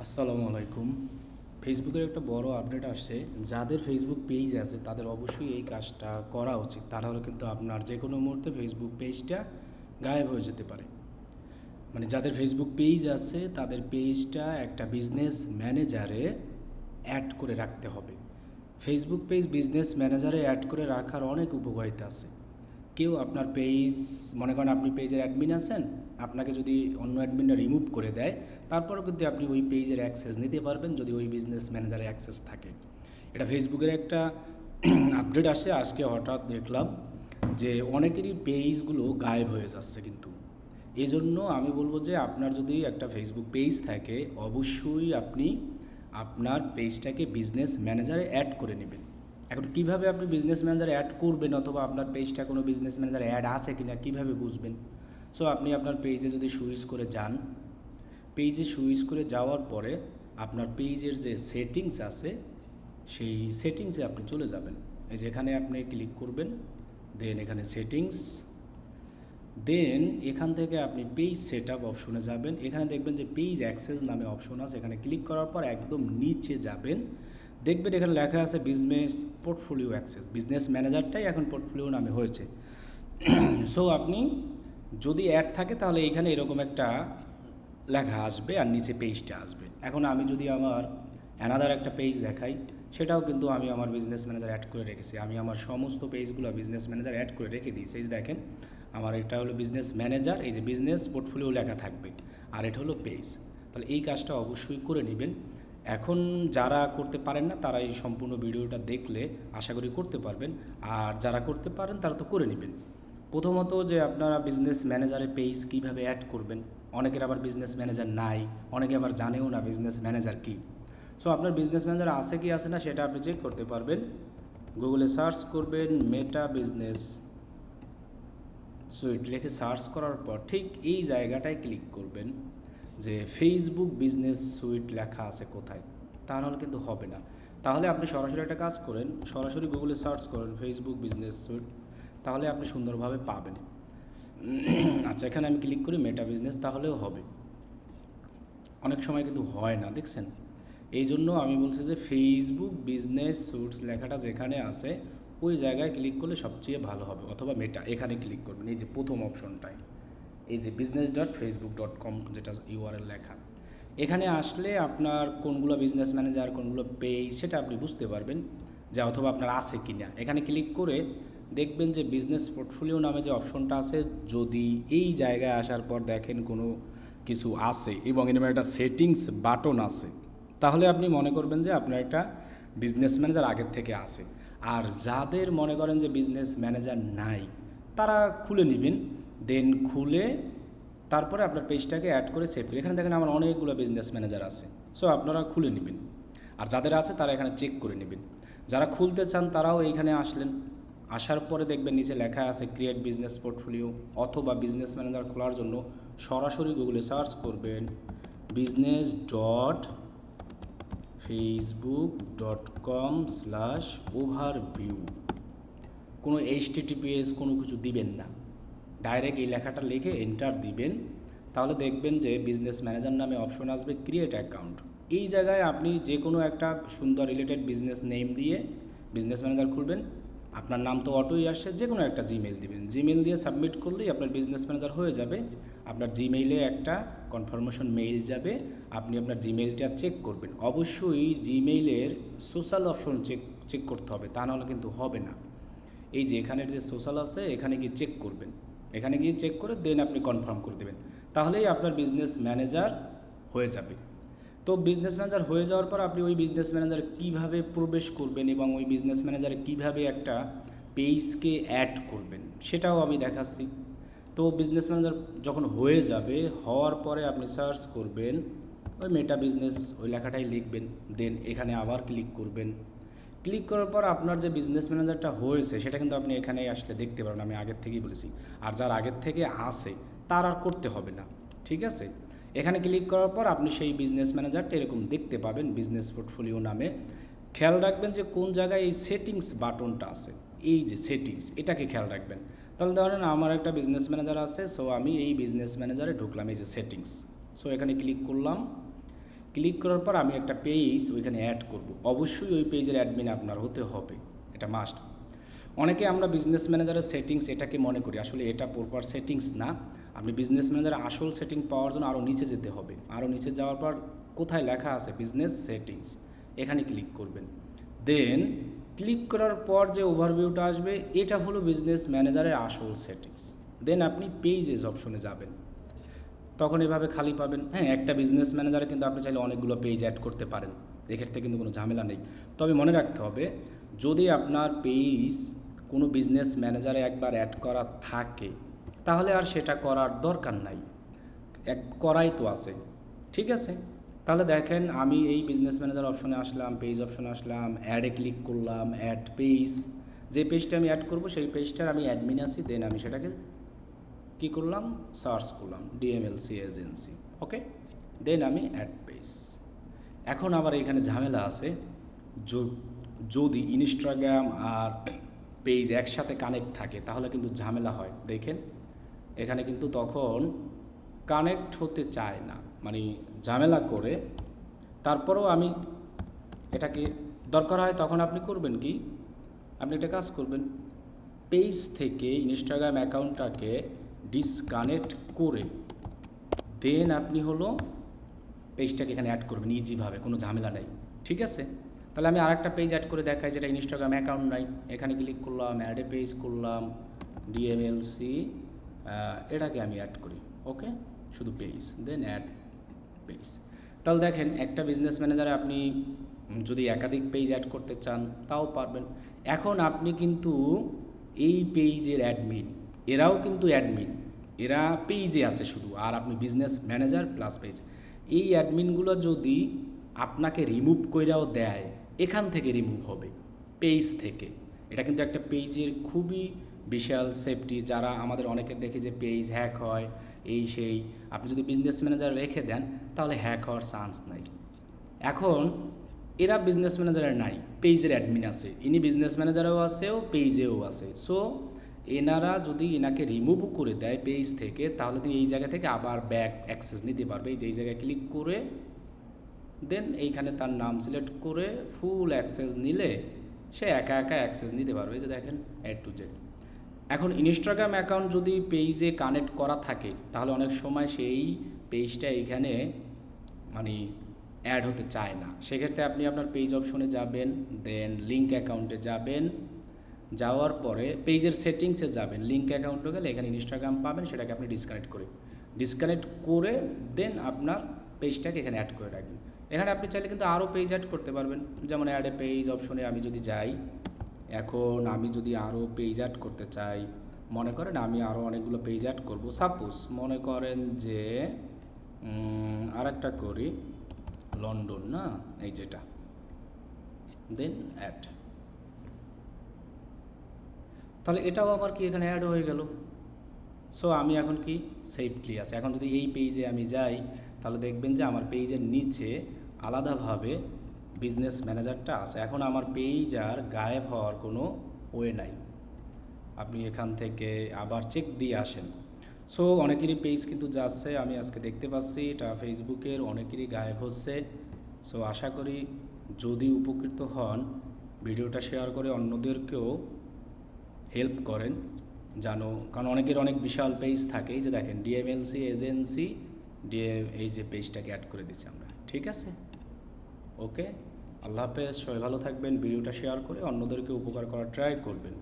আসসালামু আলাইকুম। ফেসবুকের একটা বড় আপডেট আসছে। যাদের ফেসবুক পেজ আছে, তাদের অবশ্যই এই কাজটা করা উচিত। তা নাহলে কিন্তু আপনার যে কোনো মুহূর্তে ফেসবুক পেজটা গায়েব হয়ে যেতে পারে। মানে যাদের ফেসবুক পেজ আছে, তাদের পেজটা একটা বিজনেস ম্যানেজারে অ্যাড করে রাখতে হবে। ফেসবুক পেজ বিজনেস ম্যানেজারে অ্যাড করে রাখার অনেক উপকারিতা আছে। কেউ আপনার পেজ, মনে করেন আপনি পেজের অ্যাডমিন আছেন আপনাকে যদি অন্য অ্যাডমিনটা রিমুভ করে দেয়, তারপরেও কিন্তু আপনি ওই পেজের অ্যাক্সেস নিতে পারবেন যদি ওই বিজনেস ম্যানেজারে অ্যাক্সেস থাকে। এটা ফেসবুকের একটা আপডেট আসে, আজকে হঠাৎ দেখলাম যে অনেকেরই পেজগুলো গায়েব হয়ে যাচ্ছে কিন্তু। এই জন্য আমি বলব যে আপনার যদি একটা ফেসবুক পেজ থাকে, অবশ্যই আপনি আপনার পেজটাকে বিজনেস ম্যানেজারে অ্যাড করে নেবেন। এখন কীভাবে আপনি বিজনেস ম্যানেজার অ্যাড করবেন অথবা আপনার পেজটা কোনো বিজনেস ম্যানেজার অ্যাড আছে কিনা, কীভাবে বুঝবেন? সো আপনি আপনার পেজে যদি সুইচ করে যান পেজে সুইচ করে যাওয়ার পরে আপনার পেজের যে সেটিংস আছে, সেই সেটিংসে আপনি চলে যাবেন। এই যেখানে আপনি ক্লিক করবেন দেন এখানে সেটিংস দেন এখান থেকে আপনি পেজ সেট আপ অপশনে যাবেন। এখানে দেখবেন যে পেজ অ্যাক্সেস নামে অপশন আছে। এখানে ক্লিক করার পর একদম নিচে যাবেন। দেখবেন এখানে লেখা আছে বিজনেস পোর্টফোলিও অ্যাক্সেস বিজনেস ম্যানেজারটাই এখন পোর্টফোলিও নামে হয়েছে। সো আপনি যদি অ্যাড থাকে তাহলে এখানে এরকম একটা লেখা আসবে আর নিচে পেজটা আসবে। এখন আমি যদি আমার অ্যানাদার একটা পেজ দেখাই, সেটাও কিন্তু আমি আমার বিজনেস ম্যানেজার অ্যাড করে রেখেছি। আমি আমার সমস্ত পেজগুলো বিজনেস ম্যানেজার অ্যাড করে রেখে দিয়েছি। এই দেখেন, আমার এটা হলো বিজনেস ম্যানেজার এই যে বিজনেস পোর্টফোলিও লেখা থাকবে। আর এটা হলো পেজ তাহলে এই কাজটা অবশ্যই করে নেবেন। এখন যারা করতে পারেন না, তারা এই সম্পূর্ণ ভিডিওটা দেখলে আশা করি করতে পারবেন। আর যারা করতে পারেন, তারা তো করে নেবেন। প্রথমত যে আপনারা বিজনেস ম্যানেজারে পেজ কীভাবে অ্যাড করবেন, অনেকের আবার বিজনেস ম্যানেজার নাই, অনেকে আবার জানেও না বিজনেস ম্যানেজার কী। সো আপনার বিজনেস ম্যানেজার আছে কি আছে না সেটা আপনি চেক করতে পারবেন। গুগলে সার্চ করবেন মেটা বিজনেস সুইট লিখে সার্চ করার পর ঠিক এই জায়গাটায় ক্লিক করবেন যে ফেসবুক বিজনেস সুইট লেখা আছে কোথায়। তা নাহলে কিন্তু হবে না। তাহলে আপনি সরাসরি একটা কাজ করেন, সরাসরি গুগলে সার্চ করেন ফেসবুক বিজনেস সুইট তাহলে আপনি সুন্দরভাবে পাবেন। আচ্ছা এখানে আমি ক্লিক করি মেটা বিজনেস তাহলেও হবে। অনেক সময় কিন্তু হয় না, দেখছেন? এই জন্য আমি বলছি যে ফেসবুক বিজনেস সুটস লেখাটা যেখানে আছে, ওই জায়গায় ক্লিক করলে সবচেয়ে ভালো হবে, অথবা মেটা এখানে ক্লিক করবেন। এই যে প্রথম অপশনটায় এই যে business dot Facebook dot com যেটা ইউআরএল লেখা। এখানে আসলে আপনার কোনগুলো বিজনেস ম্যানেজার কোনগুলো পেজ সেটা আপনি বুঝতে পারবেন যে অথবা আপনার আছে কি না এখানে ক্লিক করে দেখবেন যে বিজনেস পোর্টফোলিও নামে যে অপশনটা আছে, যদি এই জায়গায় আসার পর দেখেন কোনো কিছু আছে এবং এর একটা সেটিংস বাটন আছে, তাহলে আপনি মনে করবেন যে আপনার একটা বিজনেস ম্যানেজার আগের থেকে আছে। আর যাদের মনে করেন যে বিজনেস ম্যানেজার নাই, তারা খুলে নেবেন দেন খুলে তারপরে আপনার পেজটাকে অ্যাড করে সেভ করে। এখানে দেখেন আমার অনেকগুলো বিজনেস ম্যানেজার আছে সো আপনারা খুলে নেবেন। আর যাদের আছে তারা এখানে চেক করে নেবেন। যারা খুলতে চান তারাও এইখানে আসলেন। আসার পরে দেখবেন নিচে লেখা আছে ক্রিয়েট বিজনেস পোর্টফোলিও অথবা বিজনেস ম্যানেজার খোলার জন্য সরাসরি গুগলে সার্চ করবেন business dot Facebook dot com slash overview কোনো এইচটিটিপিএস কোনো কিছু দিবেন না। ডাইরেক্ট এই লেখাটা লিখে এন্টার দিবেন। তাহলে দেখবেন যে বিজনেস ম্যানেজার নামে অপশন আসবে ক্রিয়েট অ্যাকাউন্ট এই জায়গায় আপনি যে কোনো একটা সুন্দর রিলেটেড বিজনেস নেম দিয়ে বিজনেস ম্যানেজার খুলবেন। আপনার নাম তো অটোই আসে যে কোনো একটা জিমেল দিবেন। জিমেল দিয়ে সাবমিট করলেই আপনার বিজনেস ম্যানেজার হয়ে যাবে। আপনার জিমেইলে একটা কনফার্মেশন মেইল যাবে। আপনি আপনার জিমেইলটা চেক করবেন। অবশ্যই জিমেইলের সোশ্যাল অপশন চেক চেক করতে হবে, তা নাহলে কিন্তু হবে না। এই যে এখানের যে সোশ্যাল আছে, এখানে গিয়ে চেক করবেন। এখানে গিয়ে চেক করে দেন আপনি কনফার্ম করে দেবেন। তাহলেই আপনার বিজনেস ম্যানেজার হয়ে যাবে। তো বিজনেস ম্যানেজার হয়ে যাওয়ার পর আপনি ওই বিজনেস ম্যানেজার কীভাবে প্রবেশ করবেন এবং ওই বিজনেস ম্যানেজারে কীভাবে একটা পেজকে অ্যাড করবেন, সেটাও আমি দেখাচ্ছি। তো বিজনেস ম্যানেজার যখন হয়ে যাবে, হওয়ার পরে আপনি সার্চ করবেন, ওই মেটা বিজনেস ওই লেখাটাই লিখবেন দেন এখানে আবার ক্লিক করবেন। ক্লিক করার পর আপনার যে বিজনেস ম্যানেজারটা হয়েছে, সেটা কিন্তু আপনি এখানে আসলে দেখতে পারেন, আমি আগের থেকেই বলেছি। আর যার আগের থেকে আসে তার আর করতে হবে না, ঠিক আছে? এখানে ক্লিক করার পর আপনি সেই বিজনেস ম্যানেজারটা এরকম দেখতে পাবেন বিজনেস পোর্টফোলিও নামে। খেয়াল রাখবেন যে কোন জায়গায় এই সেটিংস বাটনটা আছে, এই যে সেটিংস এটাকে খেয়াল রাখবেন। তাহলে ধরেন আমার একটা বিজনেস ম্যানেজার আছে সো আমি এই বিজনেস ম্যানেজারে ঢুকলাম, এই যে সেটিংস সো এখানে ক্লিক করলাম। ক্লিক করার পর আমি একটা পেজ ওইখানে অ্যাড করব। অবশ্যই ওই পেজের অ্যাডমিন আপনার হতে হবে। এটা মাস্ট অনেকে আমরা বিজনেস ম্যানেজারের সেটিংস এটাকে মনে করি, আসলে এটা প্রপার সেটিংস না। আপনি বিজনেস ম্যানেজারের আসল সেটিং পাওয়ার জন্য আরও নিচে যেতে হবে। আরও নিচে যাওয়ার পর কোথায় লেখা আছে বিজনেস সেটিংস এখানে ক্লিক করবেন। দেন ক্লিক করার পর যে ওভারভিউটা আসবে, এটা হলো বিজনেস ম্যানেজারের আসল সেটিংস দেন আপনি পেজেস অপশনে যাবেন। তখন এভাবে খালি পাবেন। হ্যাঁ একটা বিজনেস ম্যানেজারে কিন্তু আপনি চাইলে অনেকগুলো পেজ অ্যাড করতে পারেন। এক্ষেত্রে কিন্তু কোনো ঝামেলা নেই। তবে মনে রাখতে হবে যদি আপনার পেজ কোনো বিজনেস ম্যানেজারে একবার অ্যাড করা থাকে, তাহলে আর সেটা করার দরকার নাই। এক, করাই তো আছে। ঠিক আছে? তাহলে দেখেন আমি এই বিজনেস ম্যানেজার অপশনে আসলাম পেজ অপশনে আসলাম অ্যাডে ক্লিক করলাম অ্যাড পেজ যে পেজটা আমি অ্যাড করব, সেই পেজটার আমি অ্যাডমিন আছি দেন আমি সেটাকে কি করলাম? সার্চ করলাম ডিএমএলসি এজেন্সি ওকে দেন আমি অ্যাড পেজ এখন আবার এখানে ঝামেলা আছে যদি ইনস্টাগ্রাম আর পেজ একসাথে কানেক্ট থাকে, তাহলে কিন্তু ঝামেলা হয়। দেখেন, এখানে কিন্তু তখন কানেক্ট হতে চায় না। মানে ঝামেলা করে, তারপরেও আমি এটাকে, দরকার হয় তখন আপনি করবেন কি? আপনি একটা কাজ করবেন পেজ থেকে ইনস্টাগ্রাম অ্যাকাউন্টটাকে ডিসকানেক্ট করে দেন আপনি হলো পেজটাকে এখানে অ্যাড করবেন ইজিভাবে কোনো ঝামেলা নেই। ঠিক আছে? তাহলে আমি আরেকটা পেজ অ্যাড করে দেখাই যেটা ইনস্টাগ্রাম অ্যাকাউন্ট নাই। এখানে ক্লিক করলাম অ্যাডে পেজ করলাম ডিএমএলসি এটাকে আমি অ্যাড করি ওকে শুধু পেজ দেন অ্যাড পেজ তাহলে দেখেন, একটা বিজনেস ম্যানেজারে আপনি যদি একাধিক পেজ অ্যাড করতে চান, তাও পারবেন। এখন আপনি কিন্তু এই পেজের অ্যাডমিন এরাও কিন্তু অ্যাডমিন এরা পেজে আছে শুধু, আর আপনি বিজনেস ম্যানেজার প্লাস পেজ এই অ্যাডমিনগুলো যদি আপনাকে রিমুভ কইরাও দেয় এখান থেকে রিমুভ হবে পেজ থেকে। এটা কিন্তু একটা পেজের খুবই বিশাল সেফটি যারা আমাদের অনেকের দেখে যে পেজ হ্যাক হয়, এই সেই, আপনি যদি বিজনেস ম্যানেজার রেখে দেন, তাহলে হ্যাক হওয়ার চান্স নাই। এখন, এরা বিজনেস ম্যানেজারের নাই পেজের অ্যাডমিন আছে। ইনি বিজনেস ম্যানেজারেও আছে, ও পেজেও আছে। সো এনারা যদি এনাকে রিমুভ করে দেয় পেজ থেকে, তাহলে তিনি এই জায়গা থেকে আবার ব্যাক অ্যাক্সেস নিতে পারবে। এই যে এই জায়গায় ক্লিক করে দেন এইখানে তার নাম সিলেক্ট করে ফুল অ্যাক্সেস নিলে সে একা একা অ্যাক্সেস নিতে পারবে। যে দেখেন এড টু জেড এখন ইনস্টাগ্রাম অ্যাকাউন্ট যদি পেজে কানেক্ট করা থাকে, তাহলে অনেক সময় সেই পেজটা এইখানে মানে অ্যাড হতে চায় না। সেক্ষেত্রে আপনি আপনার পেজ অপশনে যাবেন দেন লিঙ্ক অ্যাকাউন্টে যাবেন। যাওয়ার পরে পেজের সেটিংসে যাবেন। লিঙ্ক অ্যাকাউন্টে গেলে এখানে ইনস্টাগ্রাম পাবেন, সেটাকে আপনি ডিসকানেক্ট করে। ডিসকানেক্ট করে দেন আপনার পেজটাকে এখানে অ্যাড করে রাখবেন। এখানে আপনি চাইলে কিন্তু আরও পেজ অ্যাড করতে পারবেন। যেমন অ্যাড এ পেজ অপশনে আমি যদি যাই, এখন আমি যদি আরও পেজ অ্যাড করতে চাই, মনে করেন আমি আরও অনেকগুলো পেজ অ্যাড করব। সাপোজ মনে করেন যে আর একটা করি লন্ডন না? এই যেটা। দেন অ্যাড তাহলে এটাও আবার কি এখানে অ্যাড হয়ে গেল? সো আমি এখন কি? সেফলি আছে। এখন যদি এই পেজে আমি যাই, তাহলে দেখবেন যে আমার পেজের নিচে আলাদাভাবে বিজনেস ম্যানেজারটা আছে। এখন আমার পেজ আর গায়েব হওয়ার কোনো ওয়ে নাই। আপনি এখান থেকে আবার চেক দিয়ে আসেন। সো অনেকেরই পেজ কিন্তু যাচ্ছে, আমি আজকে দেখতে পাচ্ছি, এটা ফেসবুকের অনেকেরই গায়েব হচ্ছে। সো আশা করি যদি উপকৃত হন, ভিডিওটা শেয়ার করে অন্যদেরকেও হেল্প করেন জানো কারণ অনেকের অনেক বিশাল পেজ থাকে। এই যে দেখেন ডিএমএলসি এজেন্সি ডিএ এই যে পেজটাকে অ্যাড করে দিচ্ছি আমরা। ঠিক আছে? ওকে? আল্লাহ হাফেজ সবাই ভালো থাকবেন ভিডিওটা শেয়ার করে অন্যদেরকে উপকার করার ট্রাই করবেন।